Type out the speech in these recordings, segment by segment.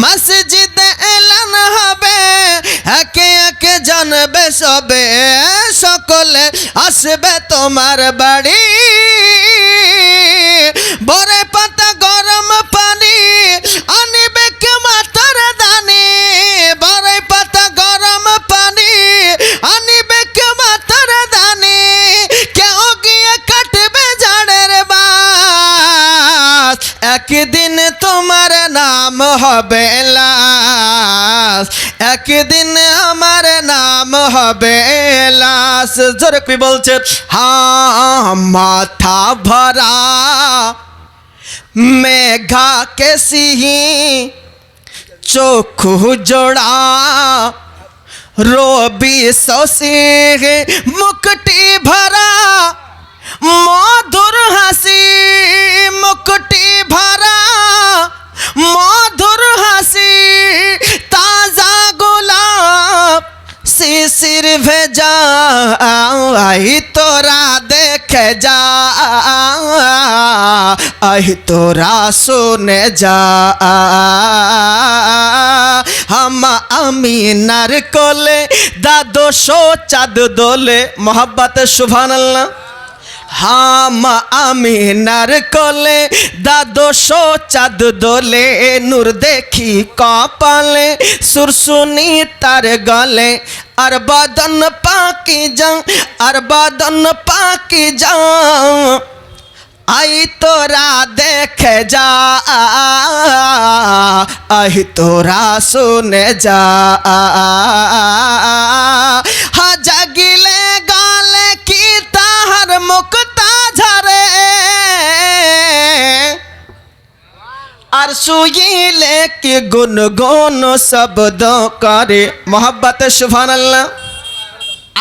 মসজিদে এলান হবে, একে একে জানবে সবে, সকলে আসবে তোমার বাড়ি। বরে পাতা গরম পানি আনিবে কে মাতার দানি। বরে পাতা গরম পানি আনিবে কে মাতার দানি। কেউ গিয়ে কাটবে জাড়ের বাস। একদিন নাম হবে লাশ একদিন আমার নাম হবে লাশ জোরে কি বলছে হ্যাঁ মাথা ভরা মেঘা কে সিহি চোখু জোড়া রবি শশী মুকটি ভরা মধুর ভেজা আই তোরা দেখে যা। আহি তোরা শুনে যা। হাম আমি নার কোলে দাদো সো চাঁদ দোলে, মোহাব্বত সুভান হাম আমি নার কোলে দাদো চাঁদ দোলে, নূর দেখি কপালে, সুরসুনি তার গলে, আর বাদন পাকি যাও, আর বাদন পাকি যাও। আই তোরা দেখে যা, আই তোরা শুনে যা। আর সুইলে কে গুন গুন শব্দ করে। মোহাব্বত সুভান আল্লাহ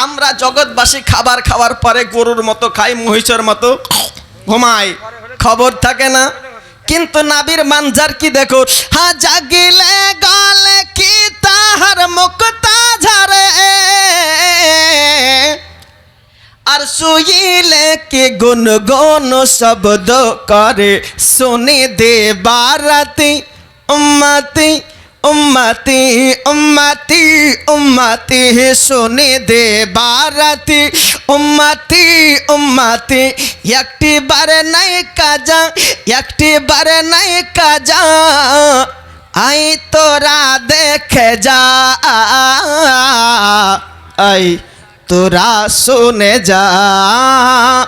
আমরা জগৎবাসী খাবার খাওয়ার পরে গরুর মতো খাই, মহিষের মতো ঘুমাই। খবর থাকে না। কিন্তু নাবির মানজার কি দেখো? হা জাগিলে গলে কি তাহার মুক্তা আর শুইলে কি গুন গুন শব্দ করে। শুনে দে বারাতি, উম্মতি উম্মতি উম্মতি উম্মতি। শুনে দে বারাতি, উম্মতি উম্মতি। একটি বারে নাই কাজা, একটি বারে নাই কাজা। আই তোরা দেখে যা। আই তোরা শুনে যা।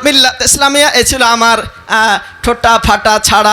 মিল্লাত ইসলামিয়া এ ছিল আমার ঠোঁটা ফাটা ছাড়া